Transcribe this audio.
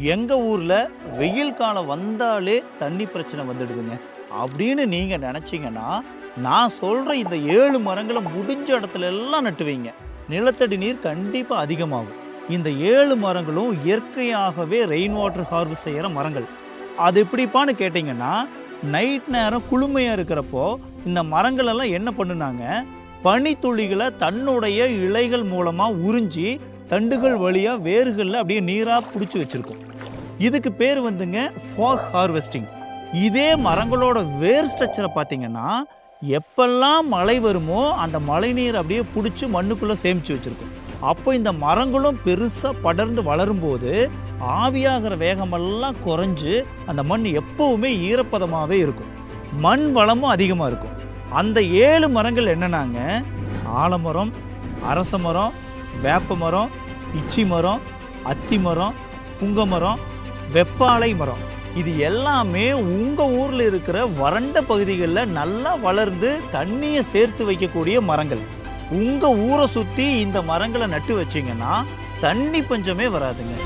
எங்கள் ஊரில் வெயில் காலம் வந்தாலே தண்ணி பிரச்சனை வந்துடுதுங்க. அப்படின்னு நீங்கள் நினச்சிங்கன்னா நான் சொல்கிற இந்த ஏழு மரங்களை முடிஞ்ச இடத்துல எல்லாம் நட்டு வைங்க நிலத்தடி நீர் கண்டிப்பாக அதிகமாகும். இந்த ஏழு மரங்களும் இயற்கையாகவே ரெயின் வாட்டர் ஹார்வெஸ்ட் செய்கிற மரங்கள். அது எப்படிப்பான்னு கேட்டிங்கன்னா நைட் நேரம் குளுமையாக இருக்கிறப்போ இந்த மரங்களெல்லாம் என்ன பண்ணுனாங்க? பனித்துளிகளை தன்னுடைய இலைகள் மூலமாக உறிஞ்சி தண்டுகள் வழியாக வேர்களில் அப்படியே நீராக பிடிச்சி வச்சுருக்கும். இதுக்கு பேர் வந்துங்க ஃபாக் ஹார்வெஸ்டிங். இதே மரங்களோட வேர் ஸ்ட்ரக்சரை பார்த்தீங்கன்னா எப்பெல்லாம் மழை வருமோ அந்த மழை நீர் அப்படியே பிடிச்சி மண்ணுக்குள்ளே சேமித்து வச்சுருக்கும். அப்போ இந்த மரங்களும் பெருசாக படர்ந்து வளரும்போது ஆவியாகிற வேகமெல்லாம் குறைஞ்சு அந்த மண் எப்போவுமே ஈரப்பதமாகவே இருக்கும். மண் வளமும் அதிகமாக இருக்கும். அந்த ஏழு மரங்கள் என்னன்னாங்க? ஆலமரம் அரச மரம் வேப்ப மரம் இச்சி மரம் அத்தி மரம் புங்க மரம் வெப்பாலை மரம். இது எல்லாமே உங்கள் ஊரில் இருக்கிற வறண்ட பகுதிகளில் நல்லா வளர்ந்து தண்ணியை சேர்த்து வைக்கக்கூடிய மரங்கள். உங்கள் ஊரை சுற்றி இந்த மரங்களை நட்டு வச்சீங்கன்னா தண்ணி பஞ்சமே வராதுங்க.